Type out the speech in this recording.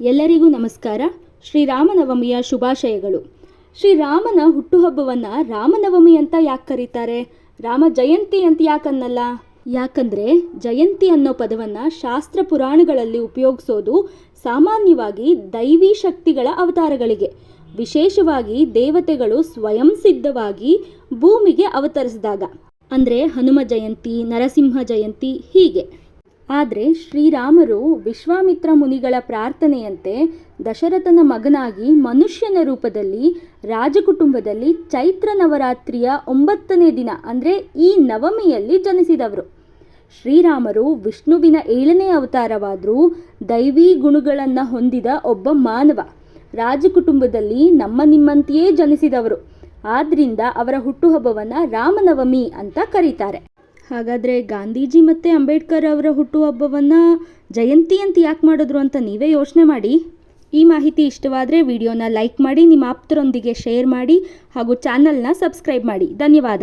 ಎಲ್ಲರಿಗೂ ನಮಸ್ಕಾರ. ಶ್ರೀರಾಮನವಮಿಯ ಶುಭಾಶಯಗಳು. ಶ್ರೀರಾಮನ ಹುಟ್ಟುಹಬ್ಬವನ್ನು ರಾಮನವಮಿ ಅಂತ ಯಾಕೆ ಕರೀತಾರೆ? ರಾಮ ಜಯಂತಿ ಅಂತ ಯಾಕನ್ನಲ್ಲ? ಯಾಕಂದರೆ ಜಯಂತಿ ಅನ್ನೋ ಪದವನ್ನು ಶಾಸ್ತ್ರ ಪುರಾಣಗಳಲ್ಲಿ ಉಪಯೋಗಿಸೋದು ಸಾಮಾನ್ಯವಾಗಿ ದೈವಿ ಶಕ್ತಿಗಳ ಅವತಾರಗಳಿಗೆ. ವಿಶೇಷವಾಗಿ ದೇವತೆಗಳು ಸ್ವಯಂ ಸಿದ್ಧವಾಗಿ ಭೂಮಿಗೆ ಅವತರಿಸಿದಾಗ. ಅಂದರೆ ಹನುಮ ಜಯಂತಿ, ನರಸಿಂಹ ಜಯಂತಿ ಹೀಗೆ. ಆದರೆ ಶ್ರೀರಾಮರು ವಿಶ್ವಾಮಿತ್ರ ಮುನಿಗಳ ಪ್ರಾರ್ಥನೆಯಂತೆ ದಶರಥನ ಮಗನಾಗಿ ಮನುಷ್ಯನ ರೂಪದಲ್ಲಿ ರಾಜಕುಟುಂಬದಲ್ಲಿ ಚೈತ್ರ ನವರಾತ್ರಿಯ ಒಂಬತ್ತನೇ ದಿನ, ಅಂದರೆ ಈ ನವಮಿಯಲ್ಲಿ ಜನಿಸಿದವರು. ಶ್ರೀರಾಮರು ವಿಷ್ಣುವಿನ ಏಳನೇ ಅವತಾರವಾದರೂ ದೈವಿ ಗುಣಗಳನ್ನು ಹೊಂದಿದ ಒಬ್ಬ ಮಾನವ. ರಾಜಕುಟುಂಬದಲ್ಲಿ ನಮ್ಮ ನಿಮ್ಮಂತೆಯೇ ಜನಿಸಿದವರು. ಆದ್ದರಿಂದ ಅವರ ಹುಟ್ಟುಹಬ್ಬವನ್ನು ರಾಮನವಮಿ ಅಂತ ಕರೀತಾರೆ. ಹಾಗಾದರೆ ಗಾಂಧೀಜಿ ಮತ್ತು ಅಂಬೇಡ್ಕರ್ ಅವರ ಹುಟ್ಟುಹಬ್ಬವನ್ನು ಜಯಂತಿ ಅಂತ ಯಾಕೆ ಮಾಡಿದ್ರು ಅಂತ ನೀವೇ ಯೋಚನೆ ಮಾಡಿ. ಈ ಮಾಹಿತಿ ಇಷ್ಟವಾದರೆ ವಿಡಿಯೋನ ಲೈಕ್ ಮಾಡಿ, ನಿಮ್ಮ ಆಪ್ತರೊಂದಿಗೆ ಶೇರ್ ಮಾಡಿ ಹಾಗೂ ಚಾನಲ್ನ ಸಬ್ಸ್ಕ್ರೈಬ್ ಮಾಡಿ. ಧನ್ಯವಾದ.